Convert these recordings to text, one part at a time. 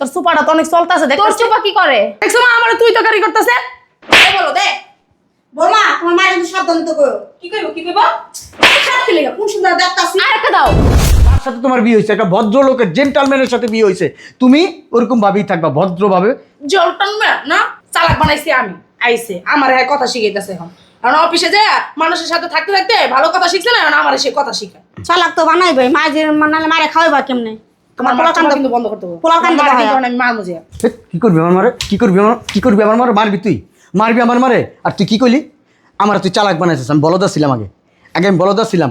তোর সুপারটা তো অনেক চলতেছে দেখ তোর দেখছিস চোপা কি করে? দেখছ মা আমার তুই তো গাড়ি করতেছে? এই বলো দে। বৌমা তোমার মায়ের কিন্তু সাবধান তো করো। কি কইবো কি কইবো খারাপ খেলে কোন সুন্দর দেখতাছি। আর একটা দাও। তার সাথে তোমার বিয়ে হয়েছে একটা ভদ্র ভদ্রলোকের জেন্টালম্যানের সাথে বিয়ে হয়েছে। তুমি ওরকম ভাবেই থাকবা ভদ্রভাবে। জল টানবে না? চালাক বানাইছি আমি। আইছে আমার হ্যাঁ কথা শিখাইতেছে এখন। কারণ অফিসে যায় মানুষের সাথে থাকতে থাকতে ভালো কথা শিখছে না আমার সে কথা শিখা চালাক তো বানাইবে মা যে মানালে মারে খাওয়াইবা কেমনে? তোমার পোলা পোলা কান্দ কিন্তু বন্ধ করতে হবে। পোলাও কান্দে হয়। আমি মার মুজে কি করবি আমার মারে? কি করবি আমার কি করবি আমার মারে? মারবি তুই? মারবি আমার মারে? আর তুই কি করলি আমার তুই চালাক বানাইছিস আমি বলদা ছিলাম আগে। আগে আমি বলদা ছিলাম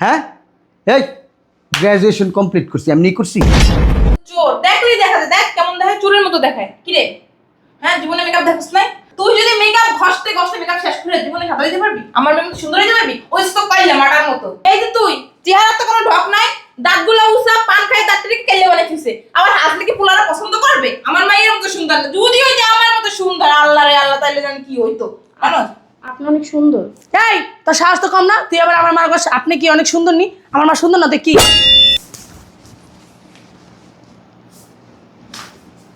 হ্যাঁ? এই গ্র্যাজুয়েশন কমপ্লিট করছি। এমনি করছি? চোর দেখলি দেখা যায় দেখ কেমন দেখায়। চোরের মতো দেখায়। কি রে? হ্যাঁ জীবনে মেকআপ দেখিস নাই? তুই যদি মেকআপ ঘষতে ঘষতে মেকআপ শেষ করে জীবনে সাদা দিতে পারবি? আমার মেয়ে সুন্দর পারবি? ওই তো মাটার মতো। এই যে তুই চেহারা তো কোনো ঢক নাই। দাঁতগুলো উসা পান খাই দাঁত থেকে কেলে হাসলে কি পোলারা পছন্দ করবে? আমার মায়ের মতো সুন্দর। যদি হইতে আমার মতো সুন্দর আল্লাহ রে আল্লাহ তাইলে জানি কি হইতো। জানো আপনি অনেক সুন্দর। এই তোর সাহস তো কম না? তুই আবার আমার মার কাছে আপনি কি অনেক সুন্দর নি? আমার মা সুন্দর না তুই কি?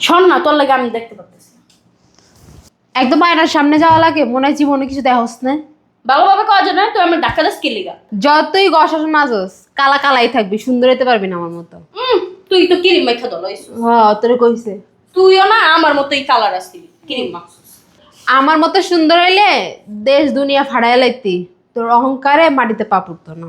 শোন না তোর লাগে আমি দেখতে পাচ্ছি একদম আয়নার সামনে যাওয়া লাগে মনে হয় জীবনে কিছু দেখাস না। বাবা বাবা কাজ না তুই আমার ডাক্তার স্কিল লিগা। যতই গসাস মাজস কালা কালাই থাকবি সুন্দর হতে পারবি না আমার মতো। হুম তুই তো কিরিম মাইখা দল হ্যাঁ তোরে কইছে। তুইও না আমার মতোই কালার আসছিলি ক্রিম মাখছিস আমার মতো সুন্দর হইলে দেশ দুনিয়া ফাড়াই লাইতি তোর অহংকারে মাটিতে পা পড়তো না।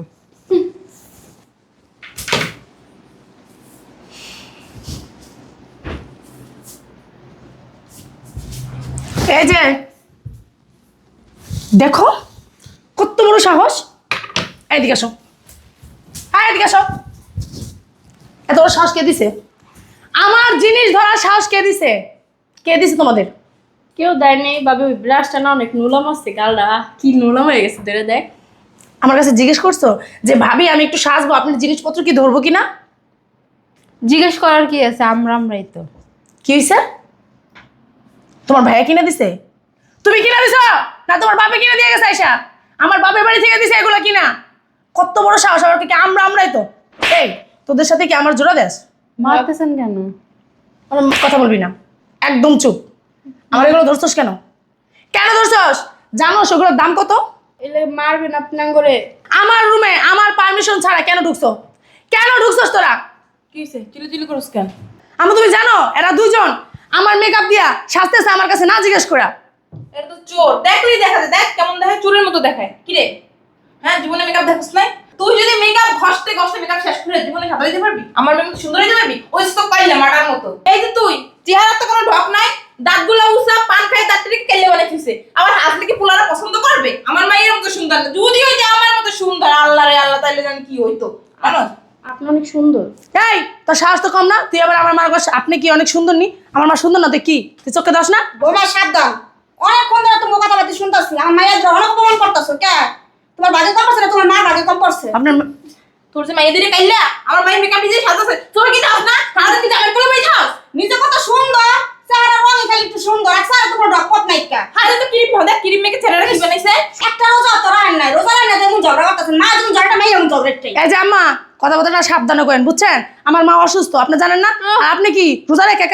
এই যে দেখো কত বড় সাহস। এদিকে আসো। হ্যাঁ এদিকে আসো। এত বড় সাহস কে দিছে? আমার জিনিস ধরার সাহস কে দিছে? কে দিছে তোমাদের? কেউ দেয় নেই ভাবে ওই ব্রাশটা না অনেক নুলাম আছে গালটা কি নুলাম হয়ে গেছে ধরে দেয় আমার কাছে জিজ্ঞেস করছ যে ভাবি আমি একটু সাজবো আপনার জিনিসপত্র কি ধরবো কিনা? জিজ্ঞেস করার কি আছে আমরা আমরাই তো। কি হয়েছে তোমার ভাইয়া কিনে দিছে? তুমি কিনে দিছো? না তোমার বাপে কিনে দিয়ে গেছে আইসা। আমার বাপের বাড়ি থেকে দিছে এগুলো কিনা। কত বড় সাহস আমার কি আমরা আমরাই তো? এই তোদের সাথে কি আমার জোড়া দেশ? মারতেছেন কেন? আমার কথা বলবি না। একদম চুপ। আমার এগুলো ধরছস কেন? কেন ধরছস? জানো সেগুলোর দাম কত? এলে মারবেন আপনি করে আমার রুমে আমার পারমিশন ছাড়া কেন ঢুকছো? কেন ঢুকছস তোরা? কি হইছে? চিলি চিলি করছ কেন? আমি তুমি জানো এরা দুইজন মেকআপ দিয়া সাজতেছে আমার কাছে, না জিজ্ঞেস করা এটা তো চোর। দেখলি দেখা যায়, দেখ কেমন দেখায়, চোরের মতো দেখায়। কি রে? হ্যাঁ জীবনে মেকআপ দেখিস নাই? তুই যদি মেকআপ ঘষতে ঘষতে মেকআপ শেষ করে জীবনে সাদা দিতে পারবি? আমার মেয়ে সুন্দর হইতে পারবি? ওই তো পাইলাম মাটার মতো। এই যে তুই চেহারা তো কোনো ঢক নাই। দাঁতগুলো উসা পান খাই দাঁত থেকে কেলে বানাইছিস আবার হাসলে কি পোলারা পছন্দ করবে? আমার মায়ের মতো সুন্দর যদি হইতে আমার মতো সুন্দর, আল্লাহ রে, আল্লাহ, তাইলে জানি কি হইতো। জানো আপনি অনেক সুন্দর। এই তোর সাহস তো কম না? তুই আবার আমার মার কাছে আপনি কি অনেক সুন্দর নি? আমার মা সুন্দর না তুই কি? তুই চোখে দোষ না? বৌমা সাবধান। অনেকক্ষণ ধরে তোমার কথা বাতি শুনতেছি। আমার মায়ের গ্রহণ অপমান করতেছো কে? তোমার ভাগে কম পড়ছে না? তোমার মার ভাগে কম পড়ছে? আপনার তোর যে মায়েদের কাইলা আমার মায়ের মেকআপ দিয়ে সাজাছে। তোর কি দাস না? সারাদিন কি জামাই পোলা পাই নিজে কত সুন্দর চেহারা রঙই খালি একটু সুন্দর। আর চেহারা তোমার ডকপট নাই কে? হারে তো ক্রিম ভাদা ক্রিম মেখে ছেড়ে রাখি বানাইছে? একটা রোজা তো রান নাই। রোজা রান নাই যেমন ঝগড়া করতেছে। না যেমন ঝগড়া মাই এমন ঝগড়াটাই এই যে আম্মা কথা কথাটা সাবধানে করেন বুঝছেন? আমার মা অসুস্থ আপনি জানেন না? আর আপনি কি রোজা রেখে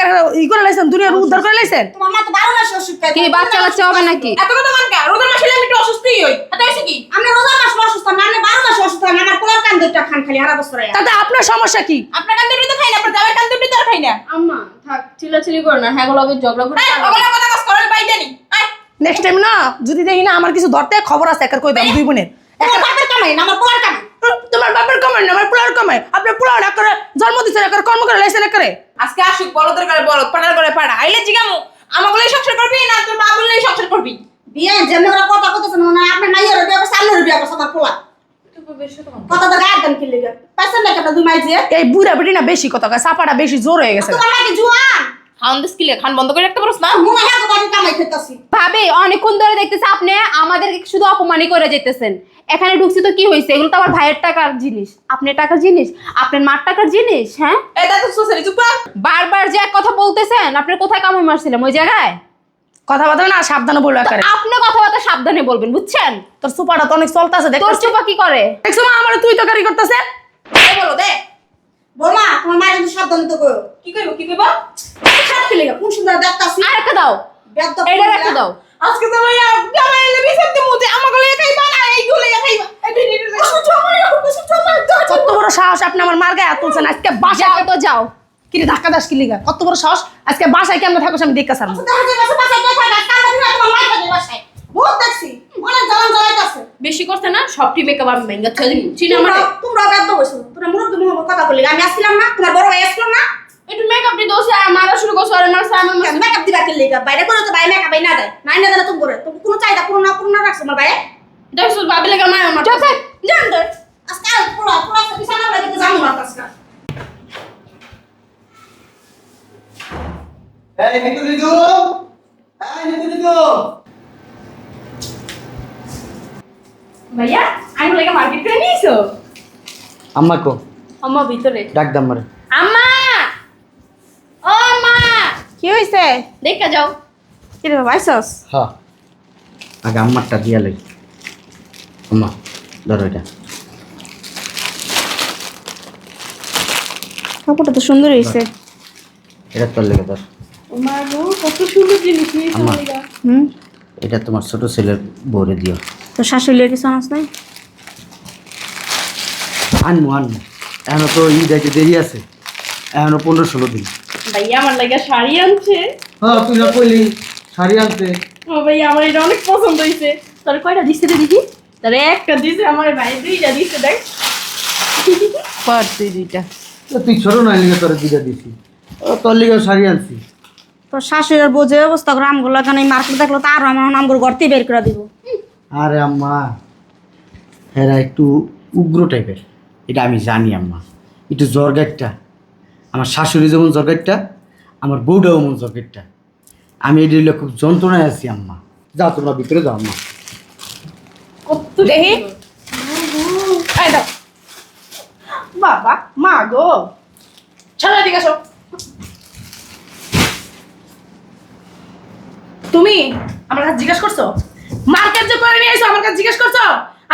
ই করে লাইছেন? দুনিয়ার উদ্ধার করে লাইছেন? তোমার মা তো বারো মাস অসুখ কি বাচ্চা কাচ্চা হবে নাকি? এত কথা মান কা রোজার মাসে আমি একটু অসুস্থই হই। এত হইছে কি? আমরা রোজা মাস অসুস্থ না আমরা বারো মাস অসুস্থ না আমার পোলার কান দুইটা খান খালি হারা বছর তাতে আপনার সমস্যা কি? আপনার কান দুটি খাই না আপনার জামাই কান দুটি খাই না। আম্মা থাক চিল্লাচিল্লি করো না হ্যাঁ ঝগড়া করে কথা নেক্সট টাইম না যদি দেখি না আমার কিছু ধরতে খবর আছে একার কই দাম দুই বোনের। বাপের কামাই না আমার কামাই? তোমার বাপের কমাই না আমার পোলার কমাই আপনার পোলার না করে জন্ম দিচ্ছে না করে কর্ম করে লাইছে না করে। আজকে আসুক বলদের করে বলদ পাড়ার করে পাড়া। আইলে জিগামু আমাগুলোই সংসার করবি না তোর বাবুলেই সংসার করবি? বিয়ে যেমন ওরা কথা কইতেছে না আপনার মাইয়ের বিয়ে করছে আমার বিয়ে করছে আমার পোলা। কথা তো গায়ের দাম কিনলে পাইছেন না কেন দুই মাই যে। এই বুড়া বেটি না বেশি কথা কয় চাপাটা বেশি জোর হয়ে গেছে। তোমার মাকে জুয়ান? খান দিস কিলে খান বন্ধ করে রাখতে পারছ না? হয় তো বাড়ি কামাই খেতেছি ভাবি অনেকক্ষণ ধরে দেখতেছে আপনি আমাদেরকে শুধু অপমানই করে যেতেছেন। এখানে ঢুকছি তো কি হয়েছে? এগুলো তো আমার ভাইয়ের টাকার জিনিস। আপনার টাকার জিনিস? আপনার মার টাকার জিনিস হ্যাঁ? এই দেখো সুসারি বারবার যে এক কথা বলতেছেন আপনি কোথায় মারছিলাম ওই জায়গায়? কথা বলতে না সাবধানে বলব তো একারে আপনি কথাবার্তা সাবধানে বলবেন বুঝছেন? তোর সুপারটা তো অনেক চলতেছে তোর কি করে? দেখছ মা আমার তুই তো গাড়ি করতেছে বলো দে। বৌমা তোমার মায়ের কিন্তু সাবধানে তো কইও। কি কইবো কি কইবো? খারাপ লেগে কোন সুন্দর দেখতাছি আর একটা দাও। এইটার একটা দাও। আজকে তো ভাইয়া জামাই এলে বিচার দিমু যে আমাকে লইয়া খাইবা না খাইবা। এই ভিডিওটা দেখো। কত বড় সাহস আপনি আমার মার গায়ে তুলছেন? আজকে বাসায় তো যাও? কি রে ধাক্কা দাস কি লিগা? কত বড় সাহস? আজকে বাসায় কেমন থাকো আমি দেখা যায় দিনা বহুত দেখছি অনেক জ্বালান জ্বালাইতাছে। বেশি করছে না সবটি মেকআপ আমি ভেঙ্গা ছেড়ে দিবি চিনি আমার তোমরা বেদ্য হইছো তোমরা মুরব্বি মুখ কথা বললি। আমি আসছিলাম না তোমার বড় ভাই আসছিল না। একটু মেকআপ দি দোষে আর মারা শুরু করছ আর মারছে আমার মারছে। মেকআপ দিবা কি লেগে? বাইরে করে তো বাইরে মেকআপ না দেয়। নাই না দেয় তুমি করে। তুমি কোনো চাহিদা পূর্ণ না পূর্ণ রাখছো আমার বাইরে দেখছ ভাবি লাগে মায়ের মারছে। জান তো আজকে আর পুরো পুরো বিছানা লাগে তো জানো না আজকে। এই নিতু নিতু এই নিতু নিতু ভাইয়া আমি লাগে মার্কেট করে নিয়েছো? আম্মা কো। আম্মা ভিতরে। ডাক দাম মারে। আম্মা! ও মা কি হইছে? দেখা যাও। কি রে ভাইছস হ্যাঁ আগে আম্মারটা দিয়া লাগি আম্মা ধরো এটা। কাপড়টা তো সুন্দর হইছে। এটা তোর লেগে ধর। গো কত সুন্দর জিনিস নিয়েছো হুম? এটা তোমার ছোট ছেলের বউরে দিও। তো শাশুড়ির কিছু আনাস নাই? আনমু আনমু। এখনও তো ঈদ আছে দেরি আছে। এখনও পনেরো ষোলো দিন। ভাইয়া আমার লাগে শাড়ি আনছে। হ্যাঁ তুই না কইলি শাড়ি আনতে ও ভাইয়া আমার এটা অনেক পছন্দ হয়েছে তোর কয়টা দিচ্ছে রে দিদি তারে একটা দিছে আমার ভাই দুইটা দিছে দেখ। কর তুই দুইটা তুই ছোট নয় লিগে তোর দিদা দিছি। তোর লিগে শাড়ি আনছি। তো শাশুড়ির বোঝে অবস্থা করে আমগুলো কেন মার্কেট দেখল তো আরও আমার আমগুলো গড়তেই বের করে দিব। আরে আম্মা, এরা একটু উগ্র টাইপের। এটা আমি জানি আম্মা। একটু জর্গেটটা। আমার শাশুড়ি যেমন জর্গেটটা, আমার বউটাও এমন জর্গেটটা। আমি এটা হইলে খুব যন্ত্রণায় আছি আম্মা। যাও তোমরা ভিতরে যাও আম্মা। কত দেখি বাবা, মা গো। এদিকে আসো। তুমি আমার কাছে জিজ্ঞেস করছ? মার্কেট যে করে নিয়ে এসো আমার কাছে জিজ্ঞেস করছ?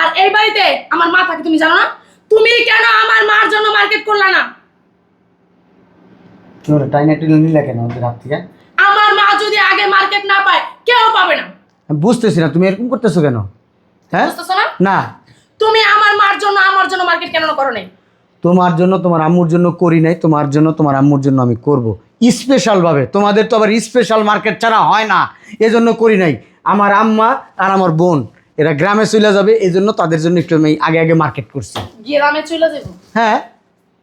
আর এই বাড়িতে আমার মা থাকে তুমি জানো না? তুমি কেন আমার মার জন্য মার্কেট করলা না? তোর টাইনা টিনে নিলে কেন ওদের হাত থেকে? আমার মা যদি আগে মার্কেট না পায় কেউ পাবে না। আমি বুঝতেছি না তুমি এরকম করতেছো কেন? হ্যাঁ? বুঝতেছো না? না। তুমি আমার মার জন্য আমার জন্য মার্কেট কেন করো নাই? তোমার জন্য তোমার আম্মুর জন্য করি নাই তোমার জন্য তোমার আম্মুর জন্য আমি করব। স্পেশালভাবে তোমাদের তো আবার স্পেশাল মার্কেট ছাড়া হয় না এজন্য করি নাই। আমার আম্মা আর আমার বোন এরা গ্রামে চলে যাবে এই জন্য তাদের জন্য একটু আমি আগে আগে মার্কেট করছি। গ্রামে চলে যাব? হ্যাঁ।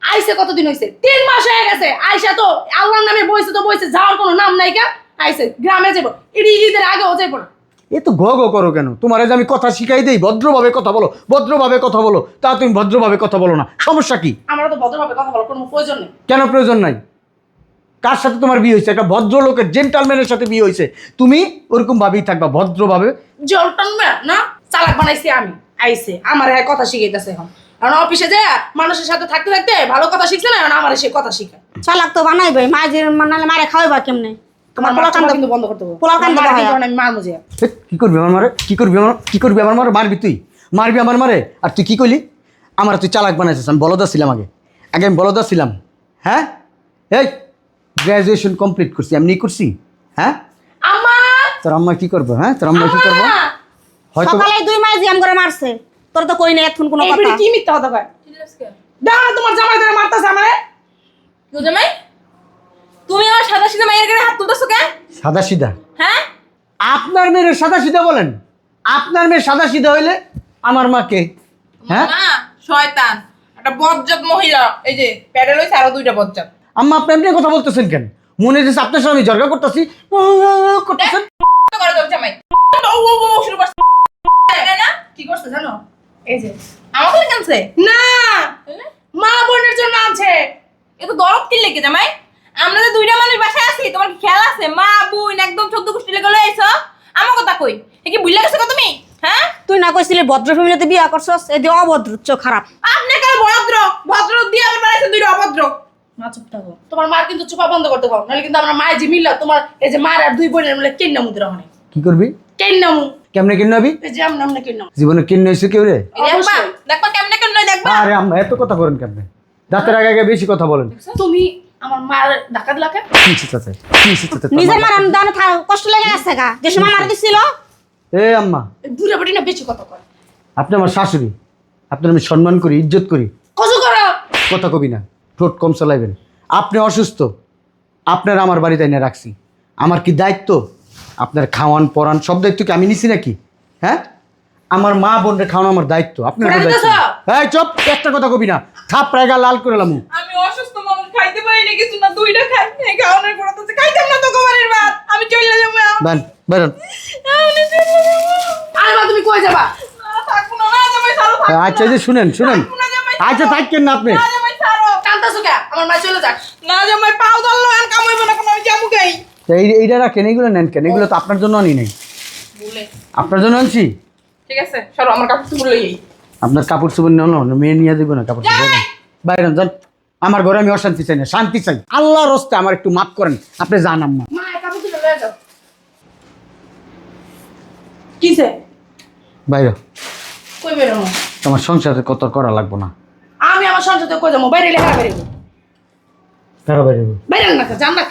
আইসে কতদিন হয়েছে তিন মাস হয়ে গেছে। আইসা তো আল্লাহর নামে বইছে তো বইছে যাওয়ার কোনো নাম নাই কা। আইসে গ্রামে যাব। ইডি ঈদের আগেও যাব না। এ তো গ গ করো কেন? তোমার যে আমি কথা শিখাই দেই ভদ্রভাবে কথা বলো ভদ্রভাবে কথা বলো তা তুমি ভদ্রভাবে কথা বলো না। সমস্যা কি? আমরা তো ভদ্রভাবে কথা বলার কোনো প্রয়োজন নেই। কেন প্রয়োজন নাই? কার সাথে তোমার বিয়ে হয়েছে? একটা ভদ্রলোকের জেন্টালম্যানের সাথে বিয়ে হয়েছে। তুমি ওরকম ভাবেই থাকবা ভদ্রভাবে। টানবে না? চালাক বানাইছি আমি। আইসে আমার হ্যাঁ কথা শিখাইতেছে এখন। কারণ অফিসে যায় মানুষের সাথে থাকতে থাকতে ভালো কথা শিখছে না এখন আমার সে কথা শিখা চালাক তো বানাইবে মা যে নাহলে মারে খাওয়াইবা কেমনে? তোমার পোলা কান্দ কিন্তু বন্ধ করতে হবে। পোলা কান্দ। আমি মার মুজে। কি করবি আমার মারে? কি করবি আমার কি করবি আমার মারে? মারবি তুই? মারবি আমার মারে? আর তুই কি করলি আমার তুই চালাক বানাইছিস আমি বলদা ছিলাম আগে। আগে আমি বলদা ছিলাম হ্যাঁ? এই! গ্র্যাজুয়েশন কমপ্লিট করছি। এমনি করছি? হ্যাঁ? আমার তোর আম্মা কি করব হ্যাঁ? তোর আম্মা কি করব? হয়তো সকালে দুই মাস জিয়াম করে মারছে। তোর তো কই নাই এখন কোনো কথা। কি মিথ্যা কথা কয়? না তোমার জামাই ধরে মারতেছে আমারে। কেউ জামাই? তুমি আমার সাদা সিধা মায়ের গায়ে হাত তুলতেছো কেন? সাদা সিধা হ্যাঁ? আপনার মেয়ের সাদা সিধা বলেন। আপনার মেয়ে সাদা সিধা হইলে আমার মাকে হ্যাঁ? না শয়তান। একটা বজ্জাত মহিলা। এই যে প্যাডেল হইছে আরও দুইটা বজ্জাত। আম্মা আপনি এমনি কথা বলতেছেন কেন? মনে হচ্ছে আপনার সাথে আমি জর্গা করতেছি। করতেছেন? তো করে তোর জামাই ও ও ও শুরু করছে তাই না! কি করছে জানো এই যে আমাকে কেনছে না মা বোনের জন্য আছে এ তো দরদ কি লেগে জামাই আমরা যে দুইটা মানুষ বাসায় আছি তোমার খেয়াল আছে? মা বোন একদম চোদ্দ গোষ্ঠী লেগে লয়ে আইছো? আমার কথা কই? এ কি ভুলে গেছো তুমি? হ্যাঁ? তুই না কইছিলি ভদ্র ফ্যামিলিতে বিয়া করছস? এদি অভদ্র খারাপ। আপনি কাল ভদ্র। ভদ্র দিয়ে আবার বানাইছেন দুইটা অভদ্র। মা চুপ থাকো। তোমার মার কিন্তু চুপা বন্ধ করতে পারো নাহলে কিন্তু আমার মায়ের যে মিললা তোমার এই যে মার আর দুই বোনের মিলে কেন্না মুদ্রা মানে কি করবি? কেন্না মু। কেমনে কিনে হবি? এই যে জীবনে কিনে কেউ রে? দেখবা দেখবা কেমনে কেমনে দেখবা। আরে আম্মা এত কথা করেন কেমনে? দাঁতের আগে আগে বেশি কথা বলেন। তুমি আমার মার ধাক্কা দিলা কেন? কি চিতাছে কি চিতাছে নিজের মারান দান কষ্ট লেগে গা। যে সময় মারা দিছিল। এ আম্মা। বুড়া না বেশি কথা কয়। আপনি আমার শাশুড়ি। আপনার আমি সম্মান করি ইজ্জত করি। কসু করো। কথা কবি না। ঠোঁট কম চালাইবেন। আপনি অসুস্থ আপনার আমার বাড়িতে এনে রাখছি। আমার কি দায়িত্ব? আপনার খাওয়ান পরান সব দায়িত্ব কি আমি নিছি নাকি? হ্যাঁ? আমার মা বোনরে খাওয়ানো আমার দায়িত্ব। আপনার দায়িত্ব? এই চপ একটা কথা কবি না। থাপ প্রায় লাল করে লামু। আমি অসুস্থ মানুষ খাইতে পারি না কিছু না দুইটা খাই এই খাওয়ানোর পর তো খাইতাম না তো গোবারের ভাত। আমি চলে যাব বেন বেরোন আর মা তুমি কই যাবা? না থাকব না না জামাই ছাড়ো থাকব আচ্ছা এই যে শুনেন শুনেন। আচ্ছা থাকেন না আপনি। কে? আমার মা চলে যাক। না জামাই পাও ধরলো আর কামাইবো না কোনো? আমি যাব গাই এই এইটা রাখেন এইগুলো নেন কেন? এগুলো তো আপনার জন্য আনি নাই। আপনার জন্য আনছি? ঠিক আছে সরো আমার কাপড় চুপড় লই আপনার কাপড় চোপড় মেয়ে নিয়ে দেবো না কাপড় চোপড় বাইরে যান আমার ঘরে আমি অশান্তি চাই না শান্তি চাই। আল্লাহর রস্তে আমার একটু মাফ করেন আপনি জান আম্মা। কিসে? বাইরে। কই বেরোনো? তোমার সংসারে কত করা লাগবো না। আমার সংসারে কই যাব? বাইরে লেখা বেরোবো কারও বাইরে বাইরে না জান না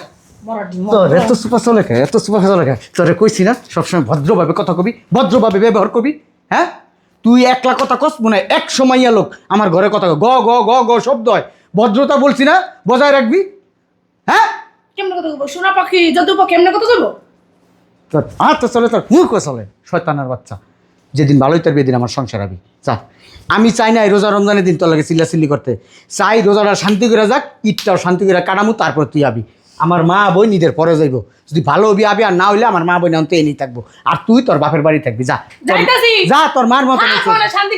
তোর এত সুপার চলে খা এত সুপার চলে খা তোরে কইছি না সবসময় ভদ্রভাবে কথা কবি ভদ্রভাবে ব্যবহার করবি হ্যাঁ? তুই একলা কথা কস মনে হয় এক সময়য়া লোক আমার ঘরে কথা গ গ গ গ শব্দ হয়। ভদ্রতা বলছি না বজায় রাখবি হ্যাঁ? কেমনে কথা কইবো? সোনা পাখি জাদু পাখি কেমনে কথা তোর হাত তো চলে তোর মুখ চলে শয়তানের বাচ্চা। যেদিন ভালোই তার বেদিন আমার সংসার হবি। চা আমি চাই না এই রোজা রমজানের দিন তোর লাগে চিল্লাচিল্লি করতে। চাই রোজাটা শান্তি করে যাক ঈদটাও শান্তি করে কাটামু তারপর তুই আবি। আমার মা বই নিজের পরে যাইব। যদি ভালো হবি আবি আর না হইলে আমার মা বই না তো এনেই থাকব। আর তুই তোর বাপের বাড়ি থাকবি যা। যা তোর মার মতো মনে শান্তি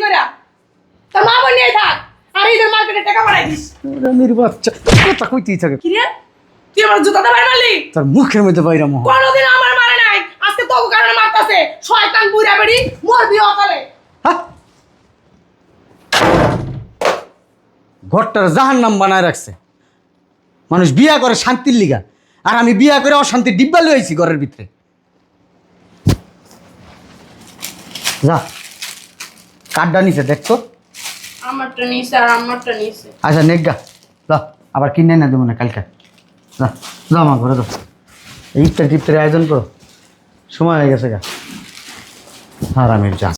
তোর মা নিয়ে থাক। আর ঈদের মার্কেটে টাকা বাড়াই দিস। বাচ্চা। কথা কইতেই থাকে। কি রে? তুই আমার জুতাতে বাইরে মারলি? তোর মুখের মধ্যে বাইরা মোহ কোনোদিন আমার মারে নাই। আজকে তোকে কারণে মারতাছে। শয়তান বুড়া বেড়ি মরবি অকালে? ঘরটার জাহান নাম বানায় রাখছে। মানুষ বিয়া করে শান্তির লিগা। আর আমি বিয়া করে অশান্তির ডিব্বা লইছি ঘরের ভিতরে। যা। কার্ডটা নিছে দেখতো আমারটা নিছে আর আমারটা নিছে আচ্ছা নেগা যা আবার কিনে না দেবো না কালকে। যা যা আমার ঘরে যা ইফতার টিফতারের আয়োজন করো। সময় হয়ে গেছে গা। হারামের যা